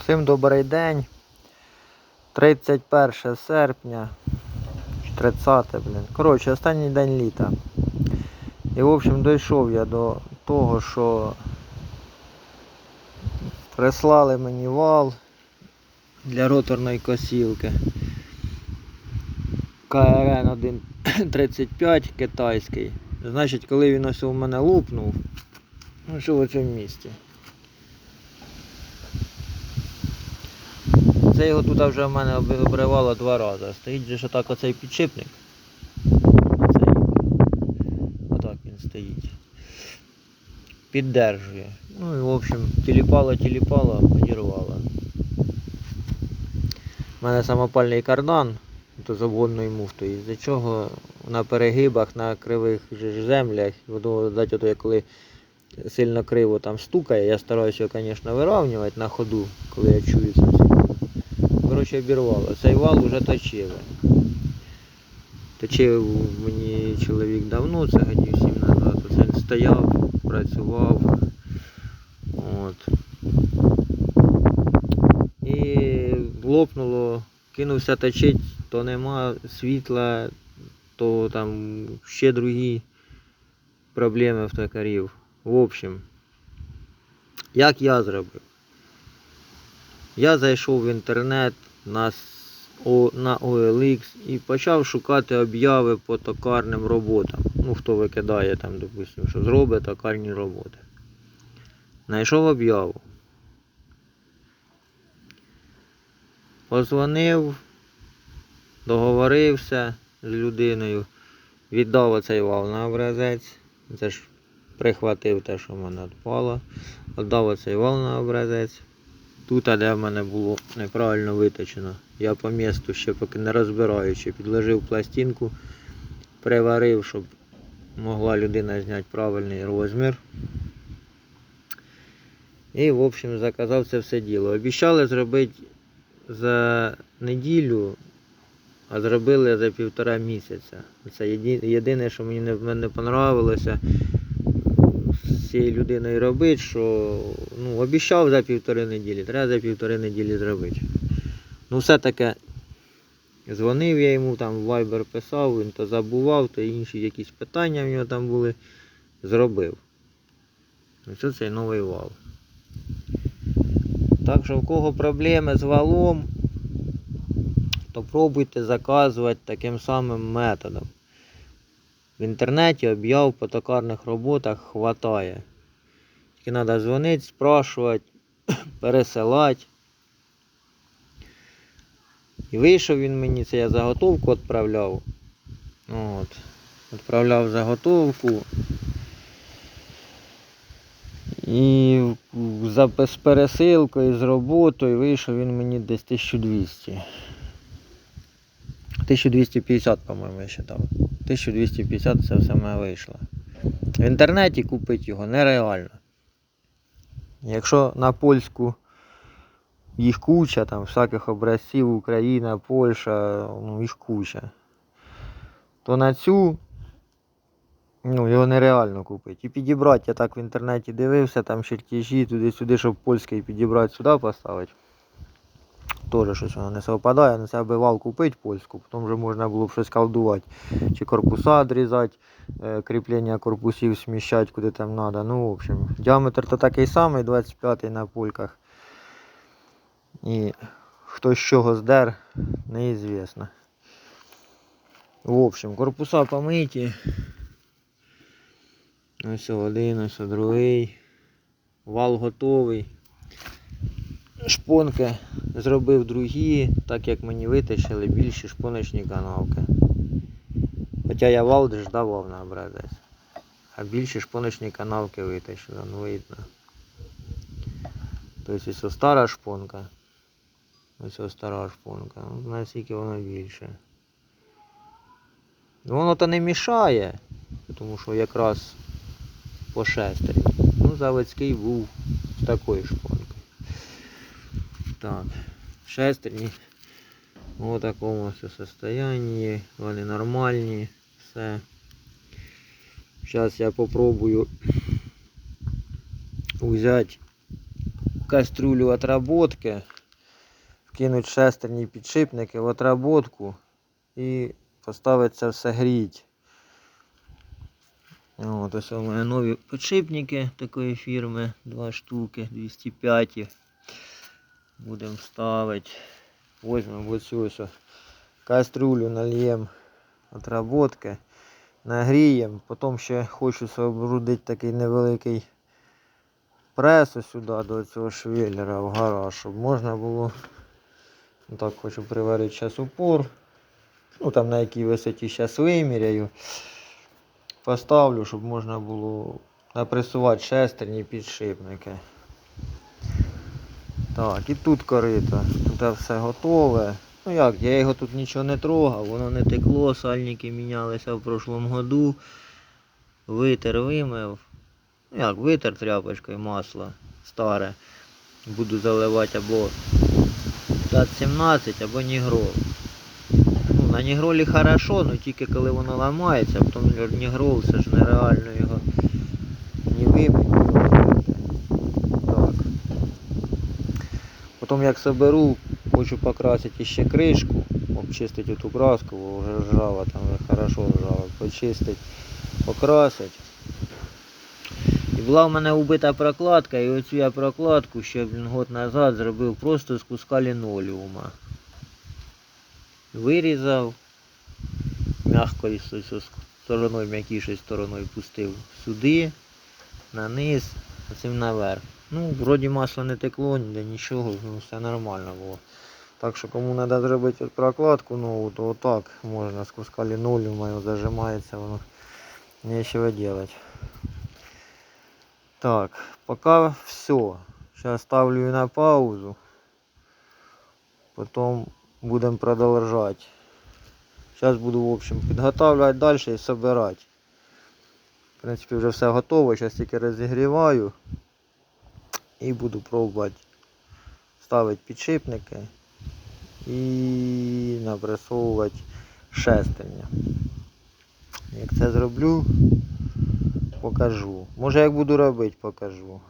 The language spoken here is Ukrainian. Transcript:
Всім добрий день. 31 серпня. 30, блін. Коротше, останній день літа. І в общем дійшов я до того, що прислали мені вал для роторної косілки. КРН 135 китайський. Значить, коли він ось у мене лупнув, ну що в цьому місці. Це його тут вже в мене обривало два рази. Стоїть же ж отак оцей підшипник. Оцей. Отак він стоїть. Піддержує. Ну і в общем, тіліпало, тіліпало, підірвало. У мене самопальний кардан, то з обгонною муфтою, з-за чого на перегибах, на кривих землях, дати ото, коли сильно криво там стукає, я стараюся його, звісно, вирівнювати на ходу, коли я чую це. Коротше, обірвало. Цей вал вже точили. Точив мені чоловік давно, це годів сім назад. Оце він стояв, працював. От. І лопнуло, кинувся точить, то нема світла, то там ще другі проблеми в токарів. В общем, як я зробив? Я зайшов в інтернет на, на OLX і почав шукати обяви по токарним роботам. Ну, хто викидає там, допустимо, що зробить токарні роботи. Знайшов об'яву. Позвонив, договорився з людиною, віддав оцей вал на образець. Це ж прихватив те, що в мене відпало. Віддав оцей вал на образець. Тут, де в мене було неправильно виточено. Я по місту ще поки не розбираючи, підложив пластинку, приварив, щоб могла людина зняти правильний розмір. І, в общем, заказав це все діло. Обіцяли зробити за неділю, а зробили за півтора місяця. Це єдине, що мені не, понравилося цією людиною робити, що ну, обіцяв за півтори неділі, треба за півтори неділі зробити. Ну, все-таки дзвонив я йому, там в Viber писав, він то забував, то інші якісь питання в нього там були. Зробив. Ось цей новий вал. Так що в кого проблеми з валом, то пробуйте заказувати таким самим методом. В інтернеті об'яв по токарних роботах хватає. Тільки треба дзвонити, спрашувати, пересилати. І вийшов він мені, це я заготовку відправляв. От. Відправляв заготовку. І з пересилкою, з роботою вийшов він мені десь 1200. 1250, по-моєму, я считав. 1250 це все мене вийшло. В інтернеті купити його нереально. Якщо на польську їх куча, там всяких образців, Україна, Польща, ну їх куча, то на цю ну, його нереально купити. І підібрати, я так в інтернеті дивився, там чертежі туди-сюди, щоб польський підібрати сюди поставити. Теж щось воно не совпадає, на себе вал купити польську, потім вже можна було б щось колдувати. Чи корпуса відрізати, е, кріплення корпусів сміщати куди там треба. Ну, в общем, діаметр то такий самий, 25 на польках. І хто з чого здер, неізвісно. В общем, корпуса помиті. Ось один, ось другий. Вал готовий. Шпонки зробив другі, так як мені витащили більші шпоночні канавки. Хоча я вал давав на образець. А більші шпоночні канавки витащили, ну видно. Тобто ось стара шпонка. Ось ось стара шпонка. Ну, наскільки воно більше. Ну, Воно то не мішає, тому що якраз по шестерні. Ну, заводський був з такою шпонкою. Так, шестерні в такому ось состоянии. Вони нормальні, все. Зараз я попробую взяти кастрюлю отработки, вкинуть шестерні підшипники в отработку і поставити це все гріть. Ось у мене нові підшипники такої фірми, два штуки, 205. Будемо ставити. Возьмемо ось кастрюлю, нальємо отработки, нагріємо. Потім ще хочу сообрудити такий невеликий прес сюди до цього швеллера в гараж, щоб можна було. Ну, так хочу приварити зараз упор. Ну там на якій висоті зараз виміряю. Поставлю, щоб можна було напресувати шестерні підшипники. Так, і тут корито. Тут все готове. Ну як, я його тут нічого не трогав, воно не текло, сальники мінялися в прошлому году. Витер вимив. Ну як, витер тряпочкою масло старе. Буду заливати або ТАТ-17, або Нігрол. Ну, на Нігролі хорошо, але тільки коли воно ламається, потім Нігрол це ж нереально його не вибити. не робити. Так. Потім як соберу, хочу покрасити ще кришку, обчистити ту краску, бо вже ржава, там вже хорошо ржава, почистити, покрасити. І була в мене убита прокладка, і оцю я прокладку ще блін, год назад зробив просто з куска лінолеума. Вирізав, ось стороною, м'якішою стороною пустив сюди, на низ, а цим наверх. Ну, вроді масло не текло, ніде нічого, ну все нормально було. Так що кому треба зробити прокладку нову, то отак можна з куска лінолеума зажимається, воно нічого робити. Так, пока все. Сейчас ставлю на паузу. Потом будем продолжать. Сейчас буду, в общем, підготавливать дальше і собирать. В принципі, вже все готово. Зараз тільки розігріваю. І буду пробувати ставити підшипники і напресовувати шестерня. Як це зроблю, покажу. Може як буду робити, покажу.